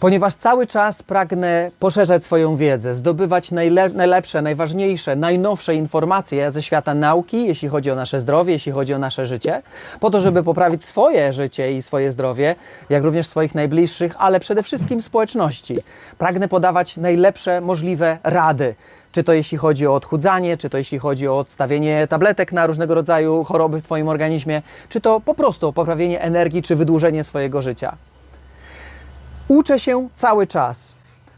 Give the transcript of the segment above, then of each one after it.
Ponieważ cały czas pragnę poszerzać swoją wiedzę, zdobywać najle- najlepsze, najważniejsze, najnowsze informacje ze świata nauki, jeśli chodzi o nasze zdrowie, jeśli chodzi o nasze życie, po to, żeby poprawić swoje życie i swoje zdrowie, jak również swoich najbliższych, ale przede wszystkim społeczności. Pragnę podawać najlepsze możliwe rady. Czy to jeśli chodzi o odchudzanie, czy to jeśli chodzi o odstawienie tabletek na różnego rodzaju choroby w Twoim organizmie, czy to po prostu o poprawienie energii, czy wydłużenie swojego życia. Uczę się cały czas.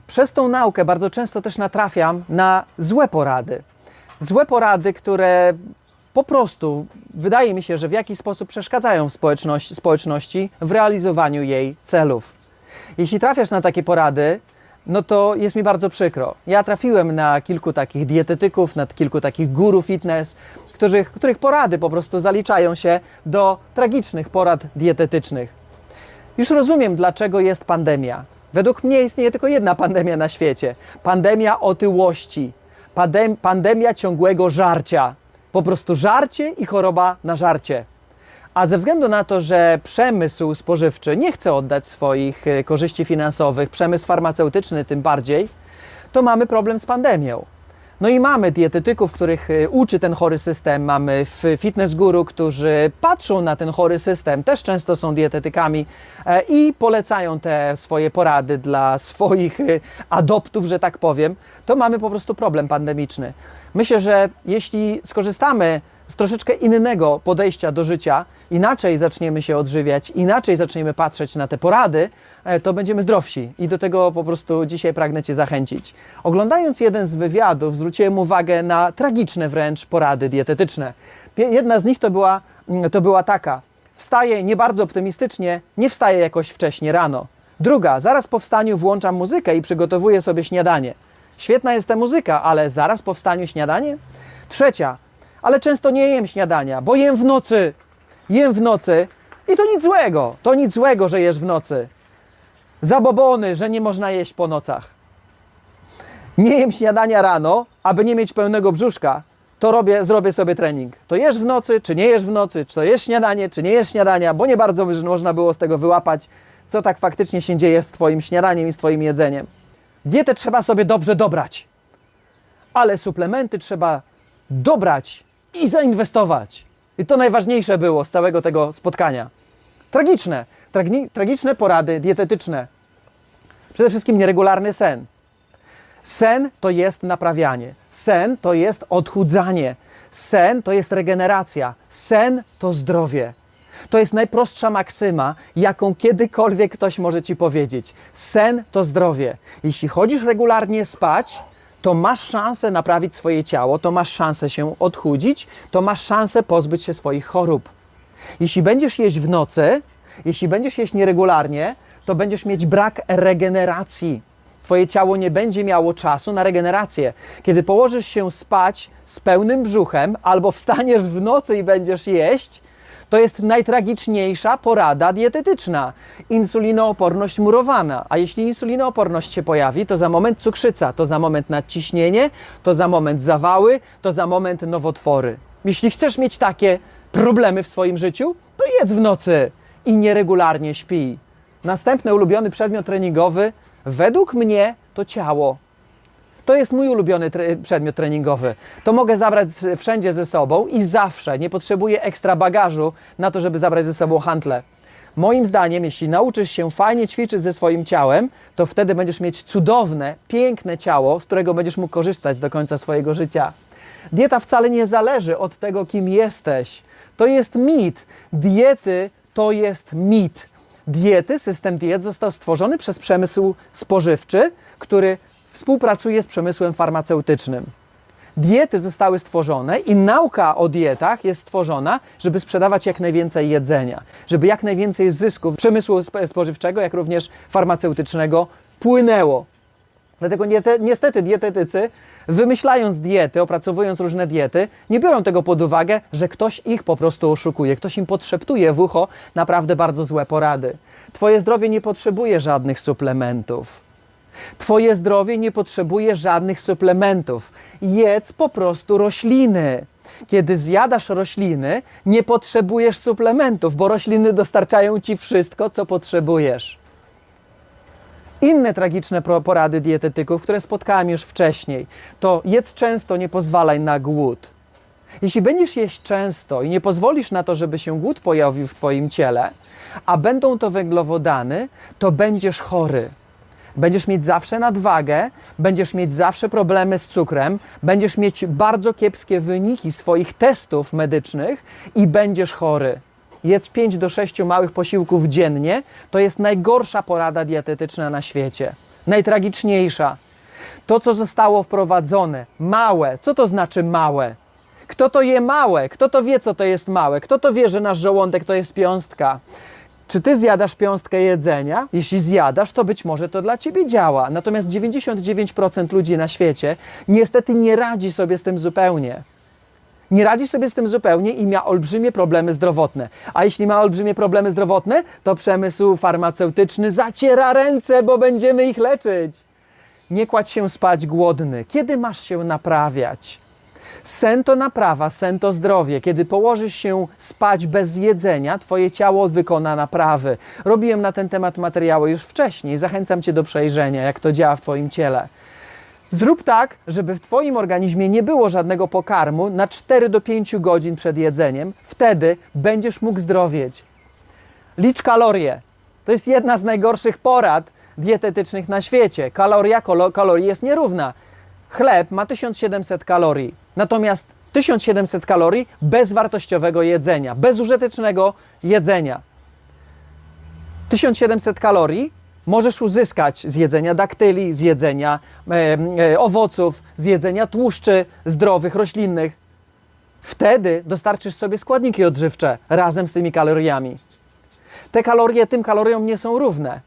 Przez tą naukę bardzo często też natrafiam na złe porady. Złe porady, które po prostu wydaje mi się, że w jakiś sposób przeszkadzają w społeczności, społeczności w realizowaniu jej celów. Jeśli trafiasz na takie porady, no to jest mi bardzo przykro. Ja trafiłem na kilku takich dietetyków, na kilku takich guru fitness, których, których porady po prostu zaliczają się do tragicznych porad dietetycznych. Już rozumiem, dlaczego jest pandemia. Według mnie istnieje tylko jedna pandemia na świecie: pandemia otyłości, pandem, pandemia ciągłego żarcia. Po prostu żarcie i choroba na żarcie. A ze względu na to, że przemysł spożywczy nie chce oddać swoich e, korzyści finansowych, przemysł farmaceutyczny tym bardziej, to mamy problem z pandemią. No i mamy dietetyków, których e, uczy ten chory system, mamy fitness guru, którzy patrzą na ten chory system, też często są dietetykami e, i polecają te swoje porady dla swoich e, adoptów, że tak powiem. To mamy po prostu problem pandemiczny. Myślę, że jeśli skorzystamy z troszeczkę innego podejścia do życia, inaczej zaczniemy się odżywiać, inaczej zaczniemy patrzeć na te porady, e, to będziemy zdrowsi. I do tego po prostu dzisiaj pragnę Cię zachęcić. Oglądając jeden z wywiadów, zwróciłem uwagę na tragiczne wręcz porady dietetyczne. Jedna z nich to była, mm, to była taka: wstaję nie bardzo optymistycznie, nie wstaję jakoś wcześnie rano. Druga, zaraz po wstaniu włączam muzykę i przygotowuję sobie śniadanie. Świetna jest ta muzyka, ale zaraz po wstaniu śniadanie? Trzecia, ale często nie jem śniadania, bo jem w nocy. Jem w nocy i to nic złego. To nic złego, że jesz w nocy. Zabobony, że nie można jeść po nocach. Nie jem śniadania rano, aby nie mieć pełnego brzuszka. To robię, zrobię sobie trening. To jesz w nocy, czy nie jesz w nocy, czy to jesz śniadanie, czy nie jesz śniadania, bo nie bardzo można było z tego wyłapać, co tak faktycznie się dzieje z Twoim śniadaniem i z Twoim jedzeniem. Dietę trzeba sobie dobrze dobrać, ale suplementy trzeba dobrać i zainwestować. I to najważniejsze było z całego tego spotkania. Tragiczne, tragiczne porady dietetyczne. Przede wszystkim nieregularny sen. Sen to jest naprawianie. Sen to jest odchudzanie. Sen to jest regeneracja. Sen to zdrowie. To jest najprostsza maksyma, jaką kiedykolwiek ktoś może ci powiedzieć. Sen to zdrowie. Jeśli chodzisz regularnie spać, to masz szansę naprawić swoje ciało, to masz szansę się odchudzić, to masz szansę pozbyć się swoich chorób. Jeśli będziesz jeść w nocy, jeśli będziesz jeść nieregularnie, to będziesz mieć brak regeneracji. Twoje ciało nie będzie miało czasu na regenerację. Kiedy położysz się spać z pełnym brzuchem albo wstaniesz w nocy i będziesz jeść, to jest najtragiczniejsza porada dietetyczna. Insulinooporność murowana. A jeśli insulinooporność się pojawi, to za moment cukrzyca, to za moment nadciśnienie, to za moment zawały, to za moment nowotwory. Jeśli chcesz mieć takie problemy w swoim życiu, to jedz w nocy i nieregularnie śpij. Następny ulubiony przedmiot treningowy, według mnie, to ciało. To jest mój ulubiony tre- przedmiot treningowy. To mogę zabrać wszędzie ze sobą i zawsze. Nie potrzebuję ekstra bagażu na to, żeby zabrać ze sobą hantle. Moim zdaniem, jeśli nauczysz się fajnie ćwiczyć ze swoim ciałem, to wtedy będziesz mieć cudowne, piękne ciało, z którego będziesz mógł korzystać do końca swojego życia. Dieta wcale nie zależy od tego, kim jesteś. To jest mit. Diety to jest mit. Diety, system diet został stworzony przez przemysł spożywczy, który współpracuje z przemysłem farmaceutycznym. Diety zostały stworzone i nauka o dietach jest stworzona, żeby sprzedawać jak najwięcej jedzenia, żeby jak najwięcej zysków przemysłu sp- spożywczego, jak również farmaceutycznego płynęło. Dlatego niestety dietetycy, wymyślając diety, opracowując różne diety, nie biorą tego pod uwagę, że ktoś ich po prostu oszukuje, ktoś im podszeptuje w ucho naprawdę bardzo złe porady. Twoje zdrowie nie potrzebuje żadnych suplementów. Twoje zdrowie nie potrzebuje żadnych suplementów. Jedz po prostu rośliny. Kiedy zjadasz rośliny, nie potrzebujesz suplementów, bo rośliny dostarczają ci wszystko, co potrzebujesz. Inne tragiczne porady dietetyków, które spotkałem już wcześniej, to jedz często, nie pozwalaj na głód. Jeśli będziesz jeść często i nie pozwolisz na to, żeby się głód pojawił w Twoim ciele, a będą to węglowodany, to będziesz chory. Będziesz mieć zawsze nadwagę, będziesz mieć zawsze problemy z cukrem, będziesz mieć bardzo kiepskie wyniki swoich testów medycznych i będziesz chory. Jedz 5 do 6 małych posiłków dziennie to jest najgorsza porada dietetyczna na świecie. Najtragiczniejsza. To, co zostało wprowadzone, małe. Co to znaczy małe? Kto to je małe? Kto to wie, co to jest małe? Kto to wie, że nasz żołądek to jest piąstka? Czy ty zjadasz piąstkę jedzenia? Jeśli zjadasz, to być może to dla ciebie działa. Natomiast 99% ludzi na świecie niestety nie radzi sobie z tym zupełnie. Nie radzi sobie z tym zupełnie i ma olbrzymie problemy zdrowotne. A jeśli ma olbrzymie problemy zdrowotne, to przemysł farmaceutyczny zaciera ręce, bo będziemy ich leczyć. Nie kładź się spać głodny. Kiedy masz się naprawiać? Sen to naprawa, sen to zdrowie. Kiedy położysz się spać bez jedzenia, twoje ciało wykona naprawy. Robiłem na ten temat materiały już wcześniej. Zachęcam cię do przejrzenia, jak to działa w twoim ciele. Zrób tak, żeby w Twoim organizmie nie było żadnego pokarmu na 4 do 5 godzin przed jedzeniem. Wtedy będziesz mógł zdrowieć. Licz kalorie. To jest jedna z najgorszych porad dietetycznych na świecie. Kaloria kalorii jest nierówna. Chleb ma 1700 kalorii, natomiast 1700 kalorii bezwartościowego jedzenia, bezużytecznego jedzenia. 1700 kalorii możesz uzyskać z jedzenia daktyli, z jedzenia e, e, owoców, z jedzenia tłuszczy zdrowych, roślinnych. Wtedy dostarczysz sobie składniki odżywcze razem z tymi kaloriami. Te kalorie tym kaloriom nie są równe.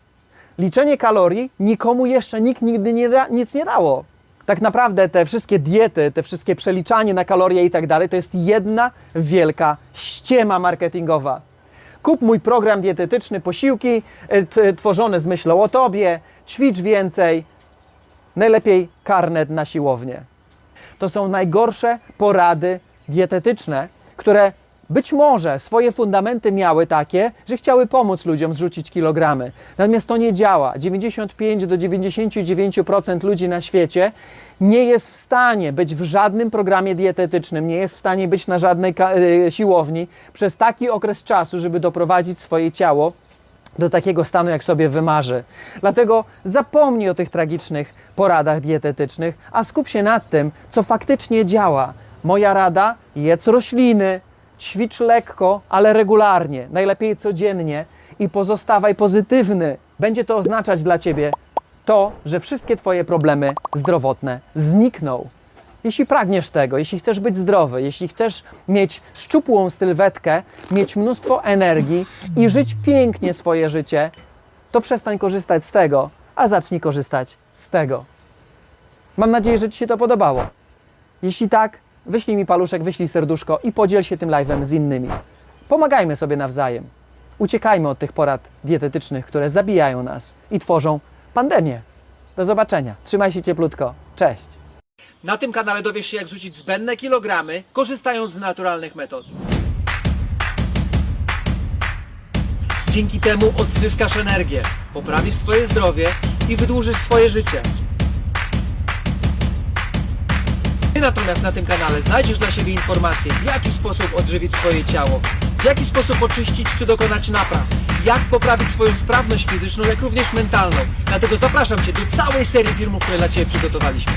Liczenie kalorii nikomu jeszcze nikt nigdy nie da, nic nie dało. Tak naprawdę te wszystkie diety, te wszystkie przeliczanie na kalorie i tak dalej, to jest jedna wielka ściema marketingowa. Kup mój program dietetyczny, posiłki e, tworzone z myślą o tobie, ćwicz więcej, najlepiej karnet na siłownię. To są najgorsze porady dietetyczne, które być może swoje fundamenty miały takie, że chciały pomóc ludziom zrzucić kilogramy. Natomiast to nie działa. 95 do 99% ludzi na świecie nie jest w stanie być w żadnym programie dietetycznym, nie jest w stanie być na żadnej y, siłowni przez taki okres czasu, żeby doprowadzić swoje ciało do takiego stanu, jak sobie wymarzy. Dlatego zapomnij o tych tragicznych poradach dietetycznych, a skup się nad tym, co faktycznie działa. Moja rada: jedz rośliny, ćwicz lekko, ale regularnie, najlepiej codziennie i pozostawaj pozytywny. Będzie to oznaczać dla ciebie to, że wszystkie Twoje problemy zdrowotne znikną. Jeśli pragniesz tego, jeśli chcesz być zdrowy, jeśli chcesz mieć szczupłą sylwetkę, mieć mnóstwo energii i żyć pięknie swoje życie, to przestań korzystać z tego, a zacznij korzystać z tego. Mam nadzieję, że Ci się to podobało. Jeśli tak, wyślij mi paluszek, wyślij serduszko i podziel się tym live'em z innymi. Pomagajmy sobie nawzajem. Uciekajmy od tych porad dietetycznych, które zabijają nas i tworzą pandemię. Do zobaczenia. Trzymaj się cieplutko. Cześć. Na tym kanale dowiesz się, jak zrzucić zbędne kilogramy, korzystając z naturalnych metod. Dzięki temu odzyskasz energię, poprawisz swoje zdrowie i wydłużysz swoje życie. Ty natomiast na tym kanale znajdziesz dla siebie informacje, w jaki sposób odżywić swoje ciało, w jaki sposób oczyścić czy dokonać napraw, jak poprawić swoją sprawność fizyczną, jak również mentalną. Dlatego zapraszam Cię do całej serii filmów, które dla Ciebie przygotowaliśmy.